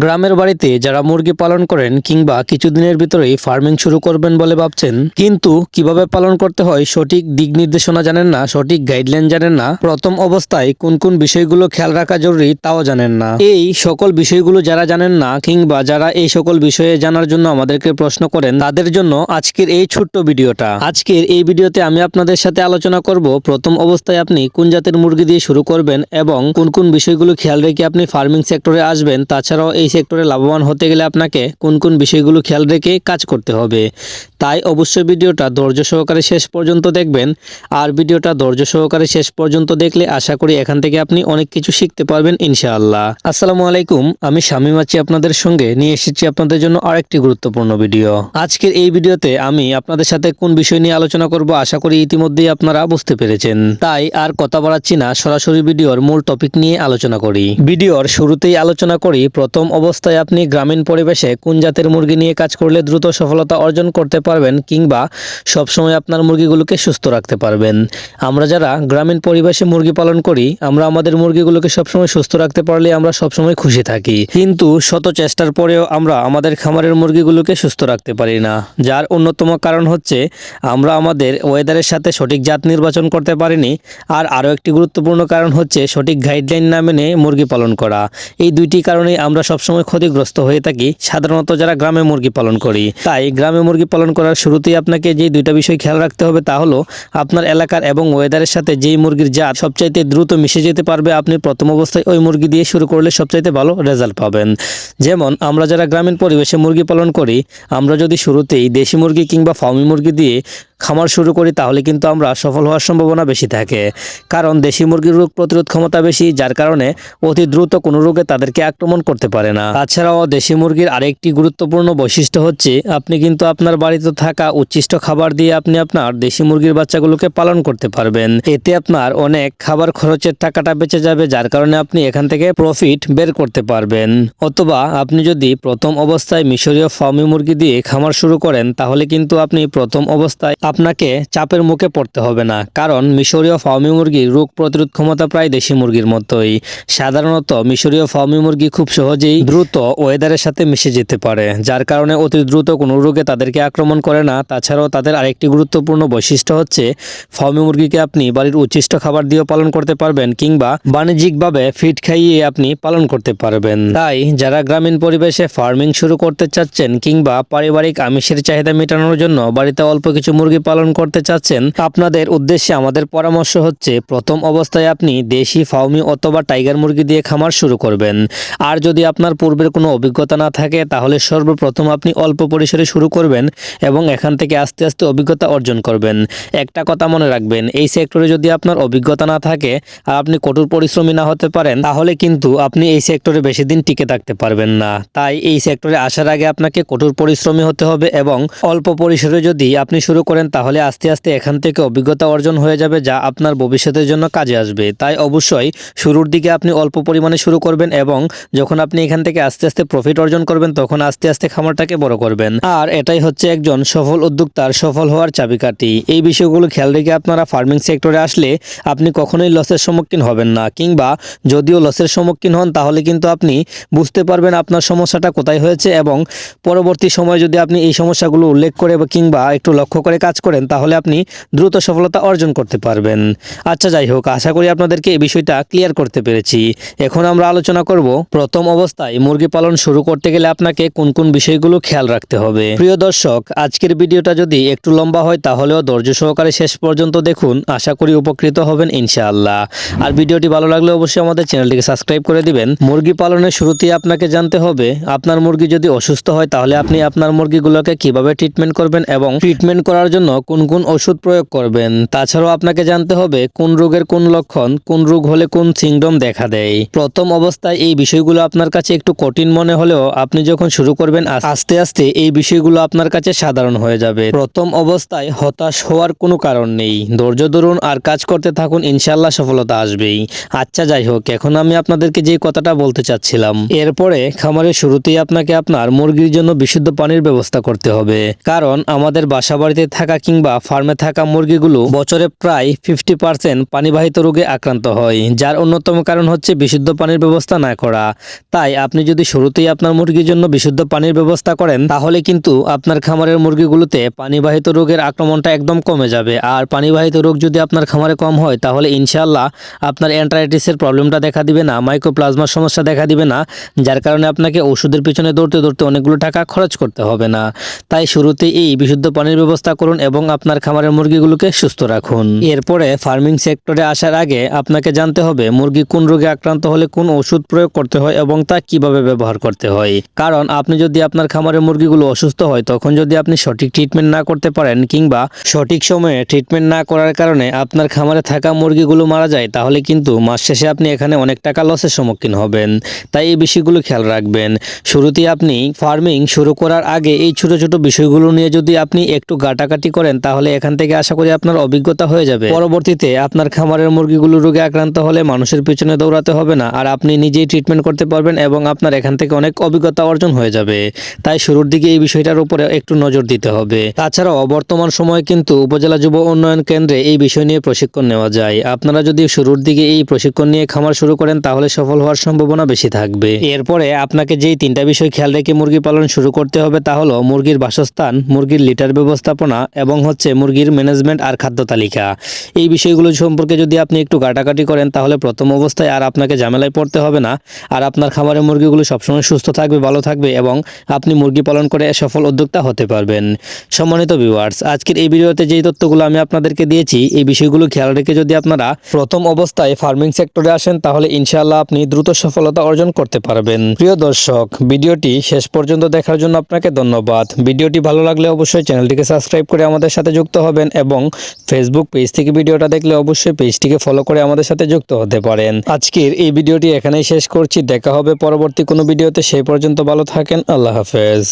গ্রামের বাড়িতে যারা মুরগি পালন করেন কিংবা কিছুদিনের ভিতরেই ফার্মিং শুরু করবেন বলে ভাবছেন। কিন্তু কীভাবে পালন করতে হয় সঠিক দিক নির্দেশনা জানেন না, সঠিক গাইডলাইন জানেন না, প্রথম অবস্থায় কোন কোন বিষয়গুলো খেয়াল রাখা জরুরি তাও জানেন না। এই সকল বিষয়গুলো যারা জানেন না কিংবা যারা এই সকল বিষয়ে জানার জন্য আমাদেরকে প্রশ্ন করেন, তাদের জন্য আজকের এই ছোট্ট ভিডিওটা। আজকের এই ভিডিওতে আমি আপনাদের সাথে আলোচনা করব, প্রথম অবস্থায় আপনি কোন জাতের মুরগি দিয়ে শুরু করবেন এবং কোন কোন বিষয়গুলো খেয়াল রেখে আপনি ফার্মিং সেক্টরে আসবেন, তাছাড়াও এই সেক্টরে লাভবান হতে গেলে আপনাকে কোন কোন বিষয়গুলো খেয়াল রেখে কাজ করতে হবে। তাই অবশ্যই ভিডিওটা ধৈর্য সহকারে শেষ পর্যন্ত দেখবেন। আর ভিডিওটা ধৈর্য সহকারে শেষ পর্যন্ত দেখলে আশা করি এখান থেকে আপনি অনেক কিছু শিখতে পারবেন ইনশাআল্লাহ। আসসালামু আলাইকুম, আমি শামীম আছি আপনাদের সঙ্গে। নিয়ে এসেছি আপনাদের জন্য আরেকটি গুরুত্বপূর্ণ ভিডিও। আজকের এই ভিডিওতে আমি আপনাদের সাথে কোন বিষয় নিয়ে আলোচনা করব আশা করি ইতিমধ্যেই আপনারা বুঝতে পেরেছেন। তাই আর কথা বাড়াচ্ছি না, সরাসরি ভিডিওর মূল টপিক নিয়ে আলোচনা করি। ভিডিওর শুরুতেই আলোচনা করি প্রথম অবস্থায় আপনি গ্রামীণ পরিবেশে কোন জাতের মুরগি নিয়ে কাজ করলে দ্রুত সফলতা অর্জন করতে পারবেন কিংবা সবসময় আপনার মুরগিগুলোকে সুস্থ রাখতে পারবেন। আমরা যারা গ্রামীণ পরিবেশে মুরগি পালন করি, আমরা আমাদের মুরগিগুলোকে সবসময় সুস্থ রাখতে পারলে আমরা সবসময় খুশি থাকি। কিন্তু শত চেষ্টার পরেও আমরা আমাদের খামারের মুরগিগুলোকে সুস্থ রাখতে পারি না। যার অন্যতম কারণ হচ্ছে, আমরা আমাদের ওয়েদারের সাথে সঠিক জাত নির্বাচন করতে পারিনি। আর আরও একটি গুরুত্বপূর্ণ কারণ হচ্ছে, সঠিক গাইডলাইন না মেনে মুরগি পালন করা। এই দুইটি কারণেই আমরা সবসময় ক্ষতিগ্রস্ত হয়ে থাকি, সাধারণত যারা গ্রামে মুরগি পালন করি। তাই গ্রামে মুরগি পালন করার শুরুতেই আপনাকে যে দুইটা বিষয় খেয়াল রাখতে হবে তা হলো, আপনার এলাকার এবং ওয়েদারের সাথে যেই মুরগির জাত সবচাইতে দ্রুত মিশে যেতে পারবে, আপনি প্রথম অবস্থায় ওই মুরগি দিয়ে শুরু করলে সবচাইতে ভালো রেজাল্ট পাবেন। যেমন, আমরা যারা গ্রামীণ পরিবেশে মুরগি পালন করি, আমরা যদি শুরুতেই দেশি মুরগি কিংবা ফার্মি মুরগি দিয়ে খামার শুরু করি তাহলে কিন্তু আমরা সফল হওয়ার সম্ভাবনা বেশি থাকে। কারণ দেশি মুরগির রোগ প্রতিরোধ ক্ষমতা বেশি, যার কারণে অতি দ্রুত কোনো রোগে তাদেরকে আক্রমণ করতে পারে না। তাছাড়াও দেশি মুরগির আরেকটি গুরুত্বপূর্ণ বৈশিষ্ট্য হচ্ছে, আপনি কিন্তু আপনার বাড়িতে থাকা উচ্ছিষ্ট খাবার দিয়ে আপনি আপনার দেশি মুরগির বাচ্চাগুলোকে পালন করতে পারবেন। এতে আপনার অনেক খাবার খরচের টাকাটা বেঁচে যাবে, যার কারণে আপনি এখান থেকে প্রফিট বের করতে পারবেন। অথবা আপনি যদি প্রথম অবস্থায় মিশরীয় ফার্মি মুরগি দিয়ে খামার শুরু করেন, তাহলে কিন্তু আপনি প্রথম অবস্থায় আপনাকে চাপের মুখে পড়তে হবে না, কারণ মিশরীয় ফার্মি মুরগির রোগ প্রতিরোধ ক্ষমতা প্রায় দেশি মুরগির মতোই। সাধারণত মিশরীয় ফার্মি মুরগি খুব সহজেই দ্রুত ওয়েদারের সাথে মিশে যেতে পারে, যার কারণে অতি দ্রুত কোনো রোগে তাদেরকে আক্রমণ করে না। তাছাড়াও তাদের আরেকটি গুরুত্বপূর্ণ বৈশিষ্ট্য হচ্ছে, ফার্মি মুরগিকে আপনি বাড়ির উচ্ছিষ্ট খাবার দিয়েও পালন করতে পারবেন, কিংবা বাণিজ্যিকভাবে ফিট খাইয়ে আপনি পালন করতে পারবেন। তাই যারা গ্রামীণ পরিবেশে ফার্মিং শুরু করতে চাচ্ছেন, কিংবা পারিবারিক আমিষের চাহিদা মেটানোর জন্য বাড়িতে অল্প কিছু মুরগি পালন করতে চাচ্ছেন, আপনাদের উদ্দেশ্যে আমাদের পরামর্শ হচ্ছে, প্রথম অবস্থায় আপনি দেশি ফাউমি অথবা টাইগার মুরগি দিয়ে খামার শুরু করবেন। আর যদি আপনার পূর্বের কোনো অভিজ্ঞতা না থাকে, তাহলে সর্বপ্রথম আপনি অল্প পরিসরে শুরু করবেন এবং এখান থেকে আস্তে আস্তে অভিজ্ঞতা অর্জন করবেন। একটা কথা মনে রাখবেন, এই সেক্টরে যদি আপনার অভিজ্ঞতা না থাকে আর আপনি কঠোর পরিশ্রমী না হতে পারেন, তাহলে কিন্তু আপনি এই সেক্টরে বেশি দিন টিকে থাকতে পারবেন না। তাই এই সেক্টরে আসার আগে আপনাকে কঠোর পরিশ্রমী হতে হবে এবং অল্প পরিসরে যদি আপনি শুরু করেন তাহলে আস্তে আস্তে এখান থেকে অভিজ্ঞতা অর্জন হয়ে যাবে যা আপনার ভবিষ্যতের জন্য কাজে আসবে। তাই অবশ্যই শুরুর দিকে আপনি অল্প পরিমাণে শুরু করবেন এবং যখন আপনি এখান থেকে আস্তে আস্তে প্রফিট অর্জন করবেন, তখন আস্তে আস্তে খামারটাকে বড় করবেন। আর এটাই হচ্ছে একজন সফল উদ্যোক্তার সফল হওয়ার চাবিকাঠি। এই বিষয়গুলো খেয়াল রেখে আপনারা ফার্মিং সেক্টরে আসলে আপনি কখনোই লসের সম্মুখীন হবেন না, কিংবা যদিও লসের সম্মুখীন হন, তাহলে কিন্তু আপনি বুঝতে পারবেন আপনার সমস্যাটা কোথায় হয়েছে এবং পরবর্তী সময় যদি আপনি এই সমস্যাগুলো উল্লেখ করে কিংবা একটু লক্ষ্য করে কাজ করেন, তাহলে আপনি দ্রুত সফলতা অর্জন করতে পারবেন। আচ্ছা যাই হোক, আশা করি আপনাদেরকে এই বিষয়টা ক্লিয়ার করতে পেরেছি। এখন আমরা আলোচনা করব প্রথম অবস্থায় মুরগি পালন শুরু করতে গেলে আপনাকে কোন কোন বিষয়গুলো খেয়াল রাখতে হবে। প্রিয় দর্শক, আজকের ভিডিওটা যদি একটু লম্বা হয়, তাহলেও ধৈর্য সহকারে শেষ পর্যন্ত দেখুন। আশা করি উপকৃত হবেন ইনশাআল্লাহ। আর ভিডিওটি ভালো লাগলে অবশ্যই আমাদের চ্যানেলটিকে সাবস্ক্রাইব করে দিবেন। মুরগি পালনের শুরুতেই আপনাকে জানতে হবে, আপনার মুরগি যদি অসুস্থ হয়, তাহলে আপনি আপনার মুরগিগুলোকে কীভাবে ট্রিটমেন্ট করবেন এবং ট্রিটমেন্ট করার জন্য কোন কোন ওষুধ প্রয়োগ করবেন? তাছাড়াও আপনাকে জানতে হবে কোন রোগের কোন লক্ষণ, কোন রোগ হলে কোন সিংডম দেখা দেয়। প্রথম অবস্থায় এই বিষয়গুলো আপনার কাছে একটু কঠিন মনে হলেও আপনি যখন শুরু করবেন, আস্তে আস্তে এই বিষয়গুলো আপনার কাছে সাধারণ হয়ে যাবে। প্রথম অবস্থায় হতাশ হওয়ার কোনো কারণ নেই। ধৈর্য ধরুন আর কাজ করতে থাকুন ইনশাল্লাহ সফলতা আসবেই। আচ্ছা যাই হোক, এখন আমি আপনাদেরকে যে কথাটা বলতে চাচ্ছিলাম, এরপরে খামারের শুরুতেই আপনাকে আপনার মুরগির জন্য বিশুদ্ধ পানির ব্যবস্থা করতে হবে। কারণ আমাদের বাসা বাড়িতে থাকা থাকা কিংবা ফার্মে থাকা মুরগিগুলো বছরে প্রায় ফিফটি পার্সেন্ট পানিবাহিত রোগে আক্রান্ত হয়, যার অন্যতম কারণ হচ্ছে বিশুদ্ধ পানির ব্যবস্থা না করা। তাই আপনি যদি শুরুতেই আপনার মুরগির জন্য বিশুদ্ধ পানির ব্যবস্থা করেন, তাহলে কিন্তু আপনার খামারের মুরগিগুলোতে পানিবাহিত রোগের আক্রমণটা একদম কমে যাবে। আর পানিবাহিত রোগ যদি আপনার খামারে কম হয়, তাহলে ইনশাআল্লাহ আপনার অ্যান্টারাইটিসের প্রবলেমটা দেখা দিবে না মাইক্রোপ্লাজমার সমস্যা দেখা দিবে না, যার কারণে আপনাকে ওষুধের পিছনে দৌড়তে দৌড়তে অনেকগুলো টাকা খরচ করতে হবে না। তাই শুরুতে এই বিশুদ্ধ পানির ব্যবস্থা করুন এবং আপনার খামারের মুরগিগুলোকে সুস্থ রাখুন। এরপরে ফার্মিং সেক্টরে আসার আগে আপনাকে জানতে হবে মুরগি কোন রোগে আক্রান্ত হলে কোন ওষুধ প্রয়োগ করতে হয় এবং তা কীভাবে ব্যবহার করতে হয়। কারণ আপনি যদি আপনার খামারের মুরগিগুলো অসুস্থ হয়, তখন যদি আপনি সঠিক ট্রিটমেন্ট না করতে পারেন কিংবা সঠিক সময়ে ট্রিটমেন্ট না করার কারণে আপনার খামারে থাকা মুরগিগুলো মারা যায়, তাহলে কিন্তু মাস শেষে আপনি এখানে অনেক টাকা লসের সম্মুখীন হবেন। তাই এই বিষয়গুলো খেয়াল রাখবেন। শুরুতে আপনি ফার্মিং শুরু করার আগে এই ছোট ছোট বিষয়গুলো নিয়ে যদি আপনি একটু গাটাকাটি করেন, তাহলে এখান থেকে আশা করি আপনার অভিজ্ঞতা হয়ে যাবে। পরবর্তীতে আপনার খামারের মুরগিগুলো রোগে আক্রান্ত হলে মানুষের পিছনে দৌড়াতে হবে না, আর আপনি নিজেই ট্রিটমেন্ট করতে পারবেন এবং আপনার এখান থেকে অনেক অভিজ্ঞতা অর্জন হয়ে যাবে। তাই শুরুর দিকে এই বিষয়টার উপরে একটু নজর দিতে হবে। তাছাড়াও, বর্তমান সময়ে কিন্তু উপজেলা যুব উন্নয়ন কেন্দ্রে এই বিষয় নিয়ে প্রশিক্ষণ নেওয়া যায়। আপনারা যদি শুরুর দিকে এই প্রশিক্ষণ নিয়ে খামার শুরু করেন, তাহলে সফল হওয়ার সম্ভাবনা বেশি থাকবে। এরপরে আপনাকে যেই তিনটা বিষয় খেয়াল রেখে মুরগি পালন শুরু করতে হবে, তা হলো মুরগির বাসস্থান, মুরগির লিটার ব্যবস্থাপনা এবং হচ্ছে মুরগির ম্যানেজমেন্ট আর খাদ্য তালিকা। এই বিষয়গুলো সম্পর্কে যদি আপনি একটু কাটাকাটি করেন, তাহলে প্রথম অবস্থায় আর আপনাকে ঝামেলায় পড়তে হবে না। আর আপনার খামারের মুরগিগুলো সবসময় সুস্থ থাকবে, ভালো থাকবে এবং আপনি মুরগি পালন করে সফল উদ্যোক্তা হতে পারবেন। সম্মানিত ভিউয়ার্স আজকের এই ভিডিওতে যেই তথ্যগুলো আমি আপনাদেরকে দিয়েছি, এই বিষয়গুলো খেয়াল রেখে যদি আপনারা প্রথম অবস্থায় ফার্মিং সেক্টরে আসেন, তাহলে ইনশাআল্লাহ আপনি দ্রুত সফলতা অর্জন করতে পারবেন। প্রিয় দর্শক, ভিডিওটি শেষ পর্যন্ত দেখার জন্য আপনাকে ধন্যবাদ। ভিডিওটি ভালো লাগলে অবশ্যই চ্যানেলটিকে সাবস্ক্রাইব করে আমাদের সাথে যুক্ত হবেন এবং ফেসবুক পেজ থেকে ভিডিওটা দেখলে অবশ্যই পেজটিকে ফলো করে আমাদের সাথে যুক্ত হতে পারেন। আজকের এই ভিডিওটি এখানেই শেষ করছি। দেখা হবে পরবর্তী কোনো ভিডিওতে। সেই পর্যন্ত ভালো থাকেন। আল্লাহ হাফেজ।